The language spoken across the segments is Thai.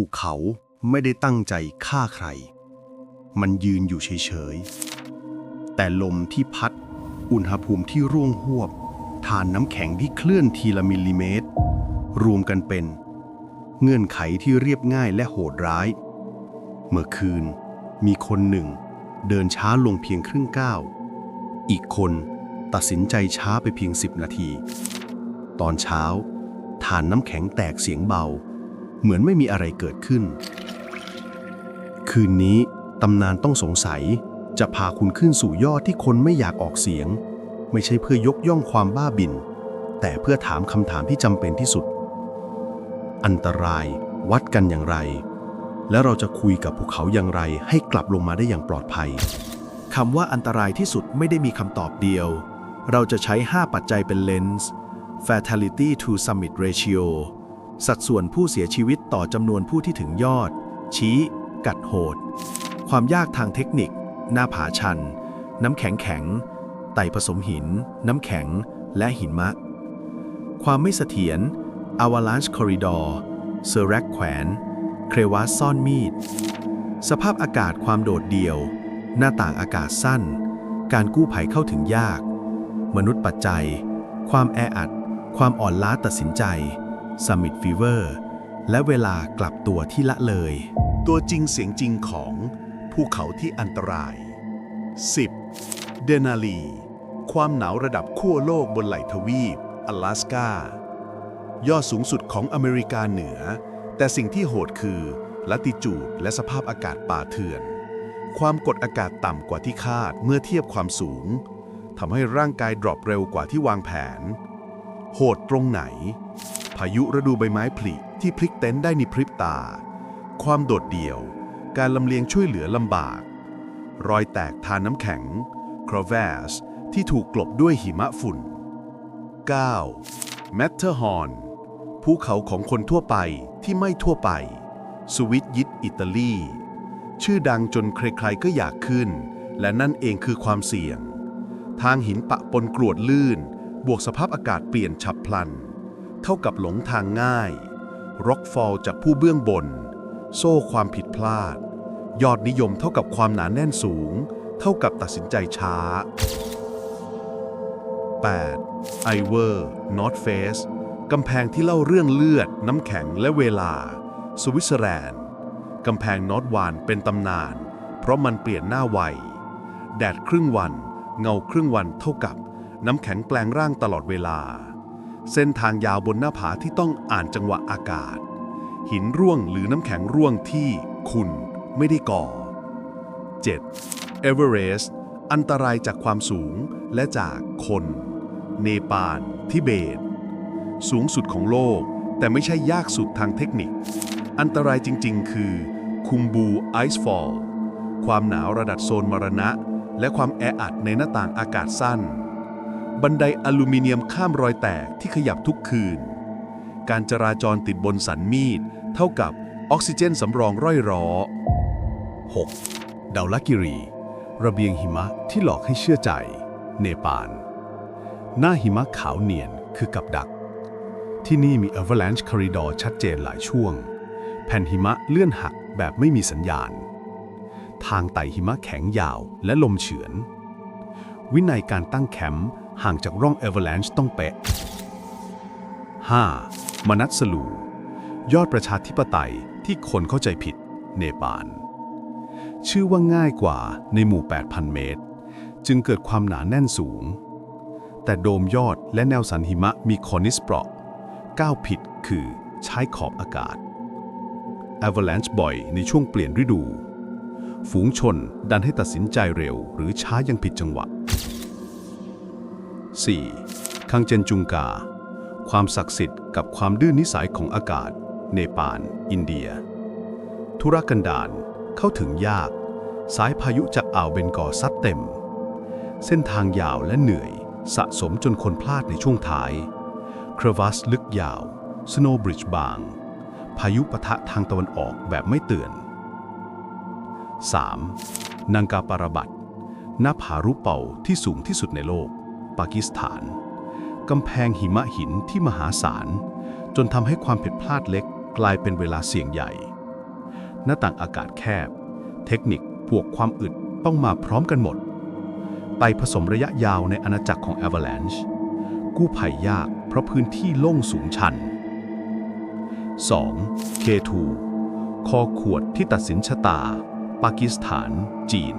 ภูเขาไม่ได้ตั้งใจฆ่าใคร มันยืนอยู่เฉยๆ แต่ลมที่พัด อุณหภูมิที่ร่วงหวบฐานน้ำแข็งที่เคลื่อนทีละมิลลิเมตร รวมกันเป็น เงื่อนไขที่เรียบง่ายและโหดร้าย เมื่อคืนมีคนหนึ่ง เดินช้าลงเพียงครึ่งก้าว อีกคนตัดสินใจช้าไปเพียงสิบนาที ตอนเช้าฐานน้ำแข็งแตกเสียงเบา เหมือนไม่มีอะไรเกิดขึ้น คืนนี้ตำนานต้องสงสัย จะพาคุณขึ้นสู่ยอดที่คนไม่อยากออกเสียง ไม่ใช่เพื่อยกย่องความบ้าบิน แต่เพื่อถามคำถามที่จำเป็นที่สุด อันตรายวัดกันอย่างไร และเราจะคุยกับภูเขาอย่างไรให้กลับลงมาได้อย่างปลอดภัยคำว่าอันตรายที่สุดไม่ได้มีคำตอบเดียว เราจะใช้ 5 ปัจจัยเป็นเลนส์ fatality to summit ratio สัดส่วนผู้เสียชีวิตต่อจำนวนผู้ที่ถึงยอด ชี้ กัดโหด ความยากทางเทคนิค หน้าผาชัน น้ำแข็งแข็ง ไต่ผสมหิน น้ำแข็ง และหินมะ ความไม่เสถียร avalanche corridor เซอร์แรกแขวน เครวัสซ่อนมีด สภาพอากาศความโดดเดี่ยว หน้าต่างอากาศสั้น การกู้ภัยเข้าถึงยาก มนุษย์ปัจจัย ความแออัด ความอ่อนล้าตัดสินใจ สมิ t ฟีเวอร์และเวลากลับตัวที่ละเลย ตัวจริงเสียงจริงของภูเขาที่อันตราย 10. เดนาลี ความหนาวระดับขั้วโลกบนไหล่ทวีป阿拉สกายอดสูงสุดของอเมริกาเหนือ แต่สิ่งที่โหดคือลัติจูดและสภาพอากาศป่าเถื่อน ความกดอากาศต่ำกว่าที่คาดเมื่อเทียบความสูงทำให้ร่างกายดรอปเร็วกว่าที่วางแผน โหดตรงไหน พายุฤดูใบไม้ผลิที่พลิกเต็นท์ได้ในพริบตา ความโดดเดี่ยว การลำเลียงช่วยเหลือลำบาก รอยแตกทานน้ำแข็งครอเวสที่ถูกกลบด้วยหิมะฝุ่น 9. แมทเทอร์ฮอนภูเขาของคนทั่วไปที่ไม่ทั่วไป สวิตยิตอิตาลี ชื่อดังจนใครๆก็อยากขึ้น และนั่นเองคือความเสี่ยง ทางหินปะปนกรวดลื่น บวกสภาพอากาศเปลี่ยนฉับพลัน เท่ากับหลงทางง่ายร็อกฟอลจากผู้เบื้องบน โซ่ความผิดพลาด ยอดนิยมเท่ากับความหนาแน่นสูง เท่ากับตัดสินใจช้า 8. ไอเวอร์นอตเฟสกำแพงที่เล่าเรื่องเลือด น้ำแข็งและเวลา สวิตเซอร์แลนด์กำแพงนอตวานเป็นตำนาน เพราะมันเปลี่ยนหน้าไว แดดครึ่งวัน เงาครึ่งวันเท่ากับ น้ำแข็งแปลงร่างตลอดเวลา เส้นทางยาวบนหน้าผาที่ต้องอ่านจังหวะอากาศ หินร่วงหรือน้ำแข็งร่วงที่คุณไม่ได้ก่อ 7. เอเวอเรสต์อันตรายจากความสูงและจากคน เนปาลทิเบต สูงสุดของโลก แต่ไม่ใช่ยากสุดทางเทคนิค อันตรายจริง ๆ คือ คุมบูไอซ์ฟอลความหนาวระดับโซนมรณะ และความแออัดในหน้าต่างอากาศสั้น บันไดอลูมิเนียมข้ามรอยแตกที่ขยับทุกคืน การจราจรติดบนสันมีด เท่ากับออกซิเจนสำรองร่อยรอ 6. ดาวลกิรี ระเบียงหิมะที่หลอกให้เชื่อใจ เนปาล หน้าหิมะขาวเนียนคือกับดัก ที่นี่มี Avalanche Corridor ชัดเจนหลายช่วง แผ่นหิมะเลื่อนหักแบบไม่มีสัญญาณ ทางไต่หิมะแข็งยาวและลมเฉือน วินัยการตั้งแคมป์ ห่างจากร่อง Avalanche ต้องเป๊ะ 5. มนัสสลู ยอดประชาธิปไตยที่คนเข้าใจผิด เนปาล ชื่อว่าง่ายกว่าในหมู่ 8,000 เมตร จึงเกิดความหนาแน่นสูง แต่โดมยอดและแนวสันหิมะมีคอนิสเปราะก้าวผิดคือใช้ขอบอากาศ Avalanche บ่อยในช่วงเปลี่ยนฤดู ฝูงชนดันให้ตัดสินใจเร็วหรือช้ายังผิดจังหวะ 4. คังเจนจุงกา ความศักดิ์สิทธิ์กับความดื้อนนิสัยของอากาศ เนปาล อินเดีย ธุรกันดารเข้าถึงยาก สายพายุจากอ่าวเบงกอซัดเต็ม เส้นทางยาวและเหนื่อย สะสมจนคนพลาดในช่วงท้าย ครวัสลึกยาว สโนว์บริดจ์บาง พายุปะทะทางตะวันออกแบบไม่เตือน 3. นังกาปาราบัตหน้าผารุเป่าที่สูงที่สุดในโลก ปากีสถาน กำแพงหิมะหินที่มหาศาล จนทำให้ความผิดพลาดเล็กกลายเป็นเวลาเสี่ยงใหญ่ หน้าต่างอากาศแคบ เทคนิคบวกความอึดต้องมาพร้อมกันหมด ไปผสมระยะยาวในอาณาจักรของ Avalanche กู้ภัยยากเพราะพื้นที่โล่งสูงชัน 2. K2 คอขวดที่ตัดสินชะตา ปากีสถาน จีน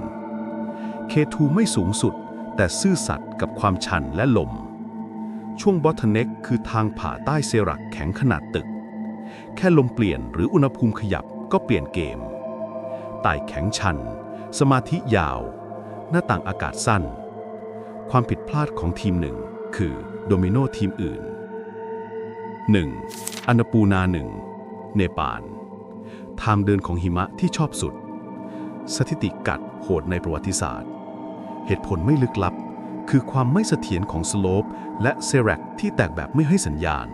K2 ไม่สูงสุด แต่ซื่อสัตย์กับความชันและลม ช่วงบอทเน็กคือทางผ่าใต้เซรักแข็งขนาดตึก แค่ลมเปลี่ยนหรืออุณหภูมิขยับก็เปลี่ยนเกมไต่แข็งชัน สมาธิยาว หน้าต่างอากาศสั้น ความผิดพลาดของทีมหนึ่งคือโดมิโนทีมอื่น 1. อันนปูนาหนึ่งเนปาลทางเดินของหิมะที่ชอบสุด สถิติกัดโหดในประวัติศาสตร์ เหตุผลไม่ลึกลับ คือความไม่เสถียรของสโลปและเซรักที่แตกแบบไม่ให้สัญญาณ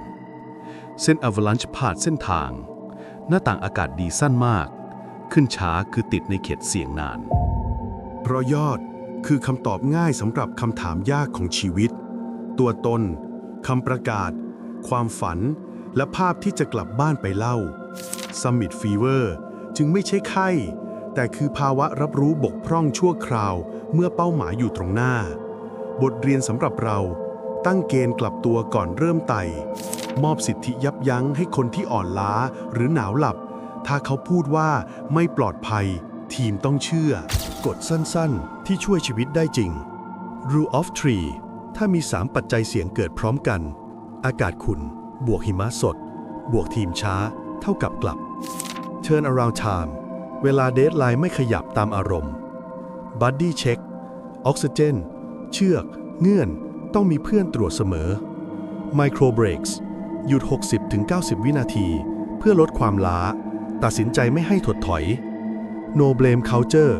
เส้นอว l ลันช์พาดเส้นทาง หน้าต่างอากาศดีสั้นมาก ขึ้นช้าคือติดในเขตเสี่ยงนาน เพราะยอดคือคำตอบง่ายสำหรับคำถามยากของชีวิต ตัวตนคำประกาศ ความฝัน และภาพที่จะกลับบ้านไปเล่า Summit Fever จึงไม่ใช่ไข้ แต่คือภาวะรับรู้บกพร่องชั่วคราว เมื่อเป้าหมายอยู่ตรงหน้า บทเรียนสำหรับเรา ตั้งเกณฑ์กลับตัวก่อนเริ่มไต่ มอบสิทธิยับยั้งให้คนที่อ่อนล้าหรือหนาวหลับ ถ้าเขาพูดว่าไม่ปลอดภัย ทีมต้องเชื่อ กฎสั้นๆ ที่ช่วยชีวิตได้จริง Rule of Three ถ้ามี 3 ปัจจัยเสียงเกิดพร้อมกัน อากาศขุ่น บวกหิมะสด บวกทีมช้า เท่ากับกลับ Turn around time เวลาเดทไลน์ไม่ขยับตามอารมณ์ Buddy check ออกซิเจน เชือก เงื่อน ต้องมีเพื่อนตรวจเสมอ Micro breaks หยุด 60-90 วินาที เพื่อลดความล้า ตัดสินใจไม่ให้ถดถอย No blame culture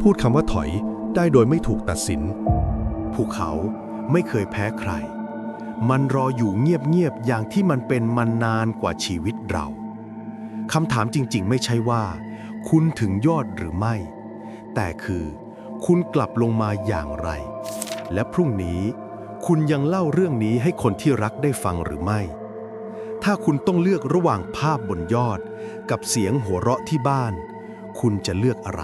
พูดคำว่าถอยได้โดยไม่ถูกตัดสิน ภูเขาไม่เคยแพ้ใคร มันรออยู่เงียบๆ อย่างที่มันเป็นมันนานกว่าชีวิตเรา คำถามจริงๆ ไม่ใช่ว่า คุณถึงยอดหรือไม่ แต่คือ คุณกลับลงมาอย่างไร และพรุ่งนี้ คุณยังเล่าเรื่องนี้ให้คนที่รักได้ฟังหรือไม่ ถ้าคุณต้องเลือกระหว่างภาพบนยอด กับเสียงหัวเราะที่บ้าน คุณจะเลือกอะไร